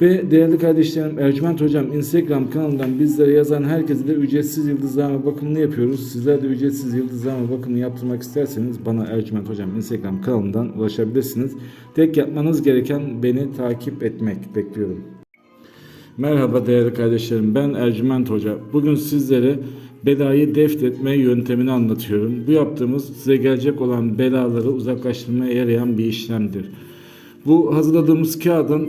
Ve değerli kardeşlerim Ercüment Hocam Instagram kanalından bizlere yazan herkese de ücretsiz yıldızlama bakımını yapıyoruz. Sizler de ücretsiz yıldızlama bakımını yaptırmak isterseniz bana Ercüment Hocam Instagram kanalından ulaşabilirsiniz. Tek yapmanız gereken beni takip etmek bekliyorum. Merhaba değerli kardeşlerim ben Ercüment Hoca. Bugün sizlere belayı defnetme yöntemini anlatıyorum. Bu yaptığımız size gelecek olan belaları uzaklaştırmaya yarayan bir işlemdir. Bu hazırladığımız kağıdın